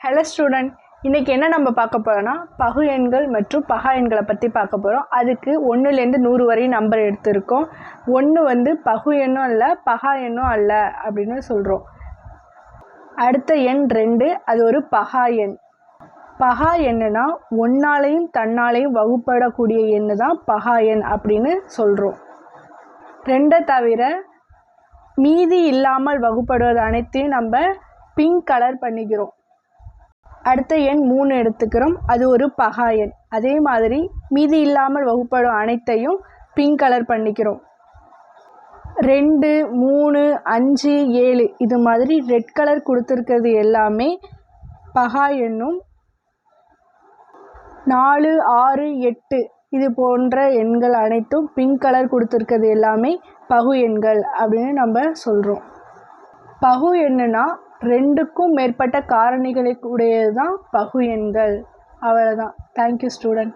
Hello student இன்றைக்கி என்ன நம்ம பார்க்க போகிறோன்னா பகு எண்கள் மற்றும் பகா எண்களை பற்றி பார்க்க போகிறோம் அதுக்கு ஒன்றுலேருந்து நூறு வரையும் நம்பர் எடுத்திருக்கோம். ஒன்று வந்து பகு எண்ணும் அல்ல பகா எண்ணும் அல்ல அப்படின்னு சொல்கிறோம் அடுத்த எண் ரெண்டு அது ஒரு பகா எண். பகா எண்ணுனா ஒன்னாலையும் தன்னாலையும் வகுப்படக்கூடிய எண்ணு தான் பகா எண் அப்படின்னு சொல்கிறோம் ரெண்டை தவிர மீதி இல்லாமல் வகுப்படுவது அனைத்தையும் நம்ம பிங்க் கலர் பண்ணிக்கிறோம். அடுத்த எண் மூணு எடுத்துக்கிறோம். அது ஒரு பகா எண். அதே மாதிரி மீதி இல்லாமல் வகுப்படும் அனைத்தையும் பிங்க் கலர் பண்ணிக்கிறோம். ரெண்டு மூணு அஞ்சு ஏழு. இது மாதிரி ரெட் கலர் கொடுத்துருக்கிறது எல்லாமே பகா எண்ணும் நாலு ஆறு எட்டு. இது போன்ற எண்கள் அனைத்தும் பிங்க் கலர் கொடுத்துருக்கிறது எல்லாமே பகு எண்கள் அப்படின்னு நம்ம சொல்கிறோம் பகு எண்ணுனா ரெண்டுக்கும் மேற்பட்ட காரணிகளை உடையது தான் பகு எண்கள். அவ்வளோதான் தேங்க்யூ ஸ்டூடெண்ட்